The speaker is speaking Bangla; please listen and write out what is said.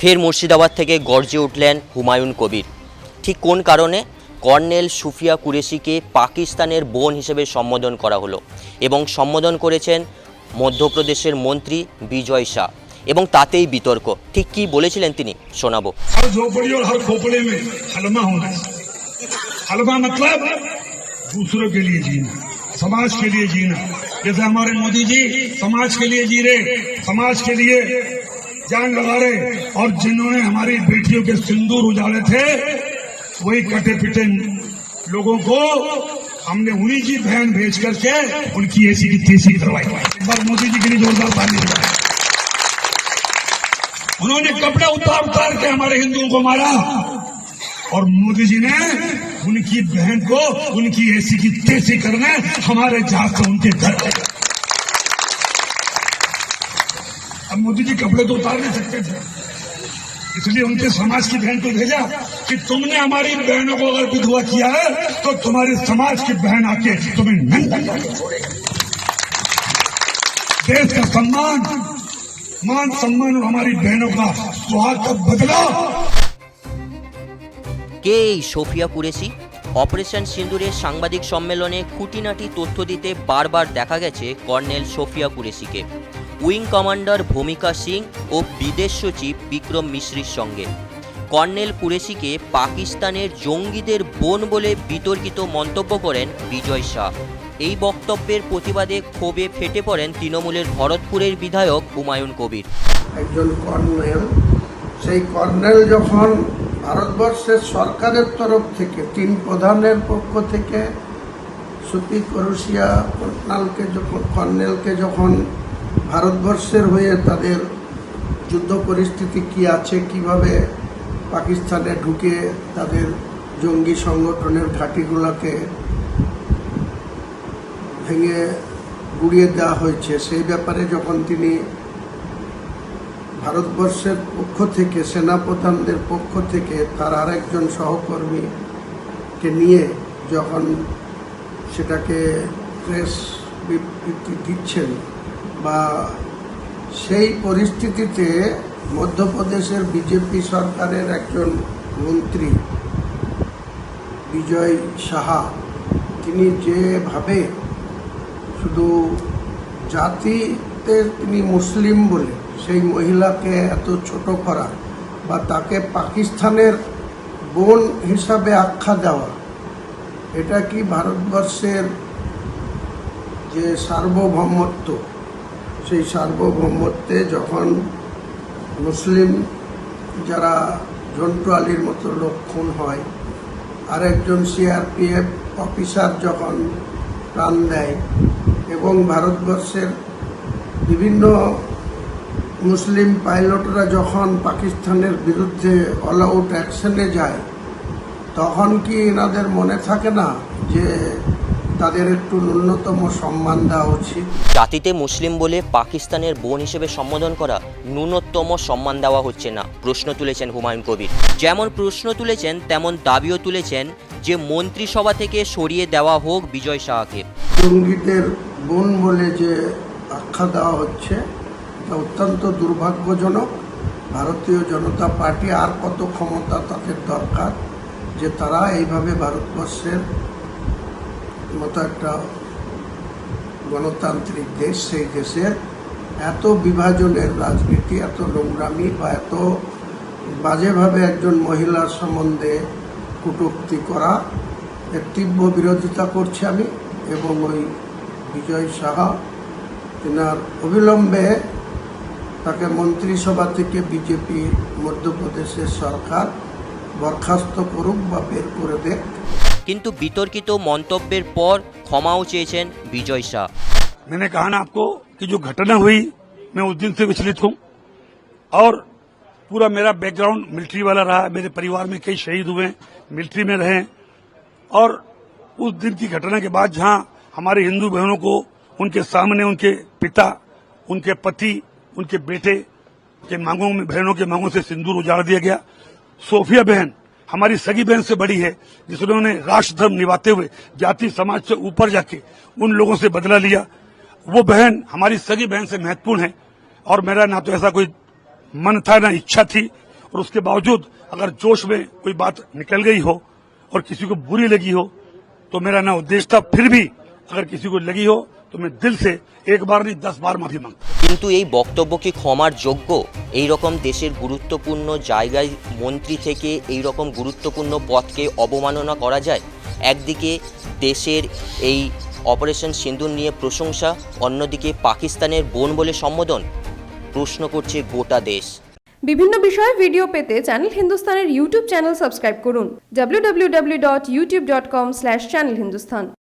ফের মুর্শিদাবাদ থেকে গর্জে উঠলেন হুমায়ুন কবির ঠিক কোন কারণে কর্নেল সুফিয়া কুরেশিকে পাকিস্তানের বোন হিসেবে সম্বোধন করা হলো এবং সম্বোধন করেছেন মধ্যপ্রদেশের মন্ত্রী বিজয় শাহ এবং তাতেই বিতর্ক ঠিক কি বলেছিলেন তিনি শোনাবো हर झोपड़ी और हर खोपड़े में हलमा होना चाहिए हलमा मतलब दूसरों के लिए जीना समाज के लिए जीना जैसे हमारे मोदी जी समाज के लिए जी रहे समाज के लिए जान लगा रहे और जिन्होंने हमारी बेटियों के सिंदूर उजाड़े थे, वही कटे पिटे लोगों को हमने उन्हीं की बहन भेज करके उनकी ऐसी की तेज़ी करवाई। एक बार मोदी जी के लिए जोरदार बजाएँ। उन्होंने कपड़े उतार उतार के हमारे हिंदुओं को मारा। और मोदी जी ने उनकी बहन को उनकी ऐसी की तेज़ी करने हमारे जहाज़ से उनके घर गए अब मोदी जी कपड़े तो उतार नहीं सकते थे इसलिए उनके समाज की बहन को भेजा कि तुमने हमारी बहनों को अगर विधवा किया है तो तुम्हारे समाज की बहन आके तुम्हें नंगा करके छोड़ेगी देश का सम्मान मान सम्मान और हमारी बहनों का सुहाग का बदला কে এই সোফিয়া কুরেশি অপারেশন সিন্দুরের সাংবাদিক সম্মেলনে খুঁটিনাটি তথ্য দিতে বারবার দেখা গেছে কর্নেল সোফিয়া কুরেশিকে উইং কমান্ডার ভূমিকা সিং ও বিদেশ সচিব বিক্রম মিশ্রির সঙ্গে। কর্নেল কুরেশিকে পাকিস্তানের জঙ্গিদের বোন বলে বিতর্কিত মন্তব্য করেন বিজয় শাহ। এই বক্তব্যের প্রতিবাদে ক্ষোভে ফেটে পড়েন তৃণমূলের ভরতপুরের বিধায়ক হুমায়ুন কবির। একজন কর্নেল, সেই কর্নেল যখন ভারতবর্ষের সরকারের তরফ থেকে, তিন প্রধানের পক্ষ থেকে, সুতি করুশিয়া কর্নালকে যখন কর্নেলকে যখন ভারতবর্ষের হয়ে তাদের যুদ্ধ পরিস্থিতি কি আছে, কীভাবে পাকিস্তানে ঢুকে তাদের জঙ্গি সংগঠনের ঘাঁটিগুলোকে ভেঙে গুড়িয়ে দেওয়া হয়েছে, সেই ব্যাপারে যখন তিনি ভারতবর্ষের পক্ষ থেকে, সেনাপ্রধানদের পক্ষ থেকে তার আরেকজন সহকর্মীকে নিয়ে যখন সেটাকে প্রেস বিবৃতি দিচ্ছেন বা সেই পরিস্থিতিতে মধ্যপ্রদেশের বিজেপি সরকারের একজন মন্ত্রী, বিজয় সাহা, তিনি যেভাবে শুধু জাতিতে তিনি মুসলিম বলে সেই মহিলাকে এত ছোট করা বা তাকে পাকিস্তানের বোন হিসাবে আখ্যা দেওয়া, এটা কি ভারতবর্ষের যে সার্বভৌমত্ব সেই সার্বভৌমত্বে যখন মুসলিম যারা জন্টু আলীর মতো লোক খুন হয়, আরেকজন সিআরপিএফ অফিসার যখন প্রাণ দেয় এবং ভারতবর্ষের বিভিন্ন মুসলিম পাইলটরা যখন পাকিস্তানের বিরুদ্ধে অল আউট অ্যাকশনে যায়, তখন কি এনাদের মনে থাকে না যে তাদের একটু ন্যূনতম সম্মান দেওয়া উচিত। জাতিতে মুসলিম বলে পাকিস্তানের বোন হিসেবে সম্বোধন করা ন্যূনতম সম্মান দেওয়া হচ্ছে না প্রশ্ন তুলেছেন হুমায়ুন কবির। যেমন প্রশ্ন তুলেছেন তেমন দাবিও তুলেছেন যে মন্ত্রিসভা থেকে সরিয়ে দেওয়া হোক বিজয় শাহকে। জঙ্গিদের বোন বলে যে আখ্যা দেওয়া হচ্ছে তা অত্যন্ত দুর্ভাগ্যজনক। ভারতীয় জনতা পার্টি আর কত ক্ষমতা তাদের দরকার যে তারা এইভাবে ভারতবর্ষের মতো একটা গণতান্ত্রিক দেশ, সেই দেশের এত বিভাজনের রাজনীতি, এত নোংরামি বা এত বাজেভাবে একজন মহিলার সম্বন্ধে কটূক্তি করা এর তীব্র বিরোধিতা করছি আমি এবং ওই বিজয় সাহা তেনার অবিলম্বে তাকে মন্ত্রিসভা থেকে বিজেপি, মধ্যপ্রদেশের সরকার বরখাস্ত করুক বা বের করে দেখ কিন্তু বিতর্কিত মন্তব্যের পর ক্ষমাও চেয়েছেন বিজয় শাহ मैंने कहा ना आपको कि जो घटना हुई मैं उस दिन से विचलित हूं और पूरा मेरा बैकग्राउंड मिलिट्री वाला रहा मेरे परिवार में कई शहीद हुए मिलिट्री में रहे और उस दिन की घटना के बाद जहां हमारे हिंदू बहनों को उनके सामने उनके पिता उनके पति उनके बेटे के मांगों में बहनों के मांगों से सिंदूर उजाड़ दिया गया सोफिया बहन हमारी सगी बहन से बड़ी है जिन्होंने राष्ट्र धर्म निभाते हुए जाति समाज से ऊपर जाके उन लोगों से बदला लिया। वो बहन हमारी सगी बहन से महत्वपूर्ण है, और मेरा ना तो ऐसा कोई मन था, ना इच्छा थी, और उसके बावजूद अगर जोश में कोई बात निकल गई हो और किसी को बुरी लगी हो तो मेरा ना उद्देश्य था फिर भी अगर किसी को लगी हो তুমি দিল সে একবার নি দশ বার মাফি মাং কিন্তু এই বক্তব্য কি ক্ষমার যোগ্য? এই রকম দেশের গুরুত্বপূর্ণ জায়গায় মন্ত্রী থেকে এই রকম গুরুত্বপূর্ণ পদকে অবমাননা করা যায়? একদিকে দেশের এই অপারেশন সিন্দুর নিয়ে প্রশংসা অন্যদিকে পাকিস্তানের বোন বলে সম্বোধন। প্রশ্ন করছে গোটা দেশ। বিভিন্ন বিষয়ে ভিডিও পেতে চ্যানেল হিন্দুস্তানের ইউটিউব চ্যানেল সাবস্ক্রাইব করুন। W W W dot YouTube dot com slash channel Hindustan